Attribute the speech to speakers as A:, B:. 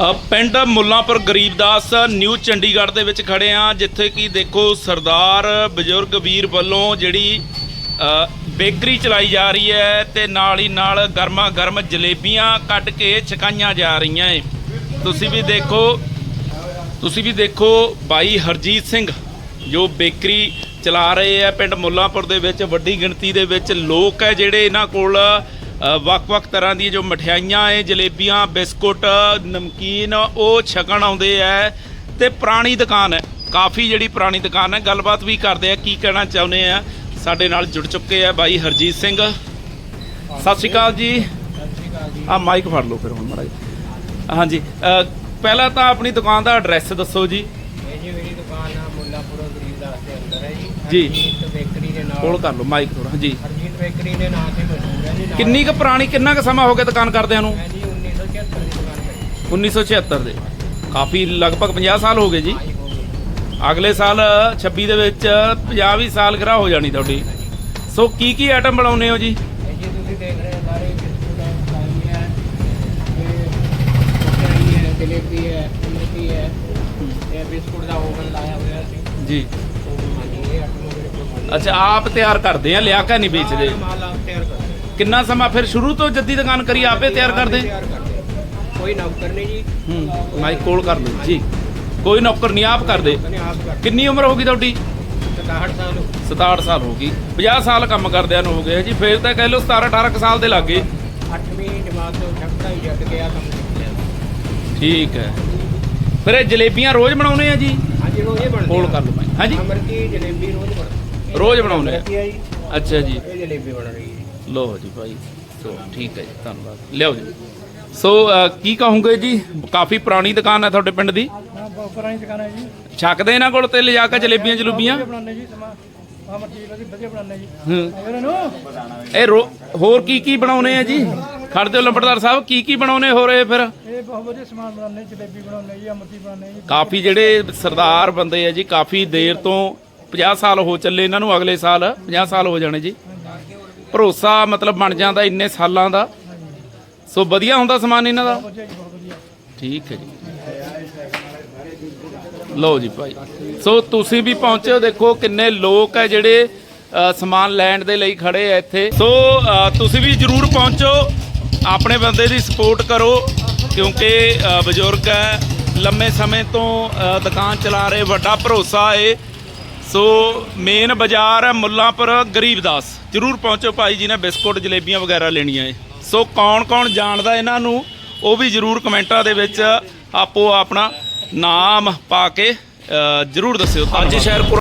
A: ਅ, ਪਿੰਡ ਮੁੱਲਾਂਪੁਰ ਗਰੀਬਦਾਸ ਨਿਊ ਚੰਡੀਗੜ੍ਹ ਦੇ ਵਿੱਚ ਖੜੇ ਆ ਜਿੱਥੇ ਕਿ ਦੇਖੋ ਸਰਦਾਰ ਬਜ਼ੁਰਗ ਵੀਰ ਵੱਲੋਂ ਜਿਹੜੀ ਅ, ਬੇਕਰੀ ਚਲਾਈ ਜਾ ਰਹੀ ਹੈ ਤੇ ਨਾਲ ਹੀ ਨਾਲ ਗਰਮਾ ਗਰਮ ਜਲੇਬੀਆਂ ਕੱਢ ਕੇ ਛਕਾਈਆਂ ਜਾ ਰਹੀਆਂ ਏ। ਤੁਸੀਂ ਵੀ ਦੇਖੋ ਤੁਸੀਂ ਵੀ ਦੇਖੋ ਬਾਈ ਹਰਜੀਤ ਸਿੰਘ ਜੋ ਬੇਕਰੀ ਚਲਾ ਰਹੇ ਆ ਪਿੰਡ ਮੁੱਲਾਂਪੁਰ ਦੇ ਵਿੱਚ ਵੱਡੀ ਗਿਣਤੀ ਦੇ ਵਿੱਚ ਲੋਕ ਹੈ ਜਿਹੜੇ ਇਹਨਾਂ ਕੋਲ ਵੱਖ-ਵੱਖ ਤਰ੍ਹਾਂ ਦੀ ਜੋ ਮਠਿਆਈਆਂ ਏ ਜਲੇਬੀਆਂ ਬਿਸਕੁਟ ਨਮਕੀਨ ਉਹ ਛਕਣ ਆਉਂਦੇ ਆ ਤੇ ਪੁਰਾਣੀ ਦੁਕਾਨ ਹੈ ਕਾਫੀ ਜਿਹੜੀ ਪੁਰਾਣੀ ਦੁਕਾਨ ਹੈ ਗੱਲਬਾਤ ਵੀ ਕਰਦੇ ਆ ਕੀ ਕਹਿਣਾ ਚਾਹੁੰਦੇ ਆ। ਸਾਡੇ ਨਾਲ ਜੁੜ ਚੁੱਕੇ ਆ ਬਾਈ ਹਰਜੀਤ ਸਿੰਘ। ਸਤਿ ਸ਼੍ਰੀ ਅਕਾਲ ਜੀ। ਆ ਮਾਈਕ ਫੜ ਲਓ ਫਿਰ ਹੁਣ ਮਾੜਾ ਜਿਹਾ। ਹਾਂਜੀ ਪਹਿਲਾਂ ਤਾਂ ਆਪਣੀ ਦੁਕਾਨ ਦਾ ਐਡਰੈਸ ਦੱਸੋ ਜੀ।
B: ਇਹ ਜੀ ਮੇਰੀ ਦੁਕਾਨ ਆ ਮੁੱਲਾਪੁਰ ਗਰੀਬਦਾਸ ਦੇ ਅੰਦਰ ਹੈ ਜੀ।
A: ਜੀ।
B: ਬੇਕਰੀ
A: ਕੋਲ ਕਰ ਲਓ ਮਾਈਕ ਥੋੜਾ ਜੀ
B: ਹਰਜੀਤ ਬੇਕਰੀ ਦੇ ਨਾਮ ਤੇ ਮਸ਼ਹੂਰ ਹੈ ਜੀ ਨਾਲ-
A: ਕਿੰਨੀ ਕੁ ਪੁਰਾਣੀ ਕਿੰਨਾ ਕੁ ਸਮਾਂ ਹੋ ਗਿਆ ਦੁਕਾਨ ਕਰਦਿਆਂ ਨੂੰ?
B: ਜੀ 1976 ਦੀ ਦੁਕਾਨ ਕਰੀ
A: 1976 ਦੇ। ਕਾਫੀ ਲਗਭਗ 50 ਸਾਲ ਹੋ ਗਏ ਜੀ।
B: ਆਈ ਹੋ
A: ਅਗਲੇ ਸਾਲ 26 ਦੇ ਵਿੱਚ 50 ਵੀ ਸਾਲ ਗਰਾ ਹੋ ਜਾਣੀ ਤੁਹਾਡੀ। ਸੋ ਕੀ ਕੀ ਆਈਟਮ ਬਣਾਉਨੇ ਹੋ ਜੀ?
B: ਇਹ ਜੀ ਤੁਸੀਂ ਦੇਖ ਰਹੇ ਹੋ ਸਾਰੇ ਬਿਸਕੁਟ ਹੈ ਮਠਾਈ ਹੈ ਇਹ ਮਠਿਆਈ ਹੈ ਜਲੇਬੀ ਹੈ ਇਮਰਤੀ ਹੈ। ਇਹ ਬਿਸਕੁਟ ਦਾ ਓਵਨ ਲਾਇਆ ਹੋਇਆ ਸੀ।
A: ਜੀ।
B: ਉਹ
A: ਅੱਛਾ ਆਪ ਤਿਆਰ ਕਰਦੇ ਆ ਲਿਆ ਕੇ ਨਹੀਂ ਵੇਚਦੇ।
B: ਮਾਲ ਆਪ ਤਿਆਰ ਕਰਦੇ ਹਾਂ।
A: ਕਿੰਨਾ ਸਮਾਂ ਫਿਰ ਸ਼ੁਰੂ ਤੋਂ ਜੱਦੀ ਦੁਕਾਨ ਕਰੀ ਆਪੇ ਤਿਆਰ ਕਰਦੇ?
B: ਤਿਆਰ ਕਰਦੇ ਹਾਂ। ਕੋਈ ਨੌਕਰ ਨਹੀਂ ਜੀ।
A: ਹੂੰ ਮਾਈਕ ਕੋਲ ਕਰ ਲਓ ਜੀ। ਕੋਈ ਨੌਕਰ ਨਹੀਂ ਆਪ ਕਰਦੇ।
B: ਆਪ
A: ਕਿੰਨੀ ਉਮਰ ਹੋ ਗਈ ਤੁਹਾਡੀ?
B: 67 ਸਾਲ
A: 67 ਸਾਲ ਹੋ ਗਈ। 50 ਸਾਲ ਕੰਮ ਕਰਦਿਆਂ ਨੂੰ ਹੋ ਗਏ ਜੀ। ਫਿਰ ਤਾਂ ਕਹਿ ਲਓ 17 18 ਕੁ ਸਾਲ ਦੇ ਲੱਗੇ।
B: 8ਵੀਂ ਜਮਾਤ ਤੋਂ ਛੱਡਦਾ ਹੀ ਜੱਟ ਗਿਆ ਕੰਮ ਸਿੱਖ ਲਿਆ।
A: ਠੀਕ ਹੈ। ਫਿਰ ਇਹ ਜਲੇਬੀਆਂ ਰੋਜ਼ ਬਣਾਉਨੇ ਆ ਜੀ?
B: ਹਾਂਜੀ ਰੋਜ਼ ਹੀ ਬਣਦੀ
A: ਕੋਲ ਕਰ ਲਓ ਮੈਂ। ਹਾਂਜੀ।
B: ਅਮਰਤੀ ਜਲੇਬੀ ਰੋਜ਼ ਬਣਦੀ।
A: ਰੋਜ਼ ਬਣਾਉਂਦੇ ਆ।
B: ਹੈ ਜੀ।
A: ਅੱਛਾ ਜੀ।
B: ਇਹ ਜਲੇਬੀ ਬਣ ਰਹੀ ਹੈ।
A: ਲੋ ਜੀ ਭਾਈ ਸੋ ਠੀਕ ਹੈ ਜੀ ਧੰਨਵਾਦ। ਲਿਆਓ ਜੀ। ਸੋ ਅ, ਕੀ ਕਹੋਗੇ ਜੀ? ਕਾਫੀ ਪੁਰਾਣੀ ਦੁਕਾਨ ਹੈ ਤੁਹਾਡੇ ਪਿੰਡ ਦੀ?
B: ਹਾਂ ਪੁਰਾਣੀ ਦੁਕਾਨ ਹੈ ਜੀ।
A: ਛਕਦੇ ਇਹਨਾਂ ਕੋਲ ਤੇ ਲਿਜਾ ਕੇ ਜਲੇਬੀਆਂ ਜਲੂਬੀਆਂ?
B: ਬਣਾਉਂਦੇ ਜੀ ਸਮਾਂ ਅਮਰਤੀ ਵਧੀਆ ਵਧੀਆ ਬਣਾਉਂਦੇ ਜੀ।
A: ਹੂੰ।
B: ਇਹਨਾਂ? ਨੂੰ
A: ਇਹ ਰੋ- ਹੋਰ ਕੀ ਕੀ ਬਣਾਉਨੇ ਆ ਜੀ? ਖੜਦੇ ਹੋ ਲੰਬੜਦਾਰ ਸਾਹਿਬ ਕੀ ਕੀ ਬਣਾਉਨੇ ਹੋ ਰਹੇ ਫਿਰ?
B: ਇਹ ਬਹੁਤ ਵਧੀਆ ਸਮਾਨ ਬਣਾਉਂਦੇ ਜਲੇਬੀ ਬਣਾਉਂਦੇ ਜੀ ਅਮਰਤੀ ਬਣਾਉਂਦੇ ਜੀ।
A: ਕਾਫੀ ਜਿਹੜੇ ਸਰਦਾਰ ਬੰਦੇ ਆ ਜੀ ਕਾਫੀ ਦੇਰ ਤੋਂ 50 ਸਾਲ ਹੋ ਚੱਲੇ ਇਹਨਾਂ ਨੂੰ ਅਗਲੇ ਸਾਲ 50 ਸਾਲ ਹੋ ਜਾਣੇ ਜੀ। ਭਰੋਸਾ ਮਤਲਬ ਬਣ ਜਾਂਦਾ ਇੰਨੇ ਸਾਲਾਂ ਦਾ। ਸੋ ਵਧੀਆ ਹੁੰਦਾ ਸਮਾਨ ਇਹਨਾਂ ਦਾ। ਠੀਕ ਹੈ ਜੀ। ਲਓ ਜੀ ਭਾਈ। ਸੋ ਤੁਸੀਂ ਵੀ ਪਹੁੰਚੇ ਦੇਖੋ ਕਿੰਨੇ ਲੋਕ ਹੈ ਜਿਹੜੇ ਸਮਾਨ ਲੈਣ ਦੇ ਲਈ ਖੜੇ ਆ ਇੱਥੇ। ਸੋ ਤੁਸੀਂ ਵੀ ਜਰੂਰ ਪਹੁੰਚੋ। ਆਪਣੇ ਬੰਦੇ ਦੀ ਸਪੋਰਟ ਕਰੋ, ਕਿਉਂਕਿ ਬਜ਼ੁਰਗ ਹੈ। ਲੰਮੇ ਸਮੇਂ ਤੋਂ ਦੁਕਾਨ ਚਲਾ ਰਹੇ, ਵੱਡਾ ਭਰੋਸਾ ਏ। ਸੋ ਮੇਨ ਬਾਜ਼ਾਰ ਹੈ ਮੁੱਲਾਂਪੁਰ ਗਰੀਬਦਾਸ ਜਰੂਰ ਪਹੁੰਚੋ ਭਾਈ ਜੀ ਨੇ ਬਿਸਕੁਟ ਜਲੇਬੀਆਂ ਵਗੈਰਾ ਲੈਣੀਆਂ ਏ। ਸੋ ਕੌਣ ਕੌਣ ਜਾਣਦਾ ਇਹਨਾਂ ਨੂੰ ਉਹ ਵੀ ਜਰੂਰ ਕਮੈਂਟਾਂ ਦੇ ਵਿੱਚ ਆਪੋ ਆਪਣਾ ਨਾਮ ਪਾ ਕੇ ਜਰੂਰ ਦੱਸਿਓ ਅੱਜ ਸ਼ਹਿਰ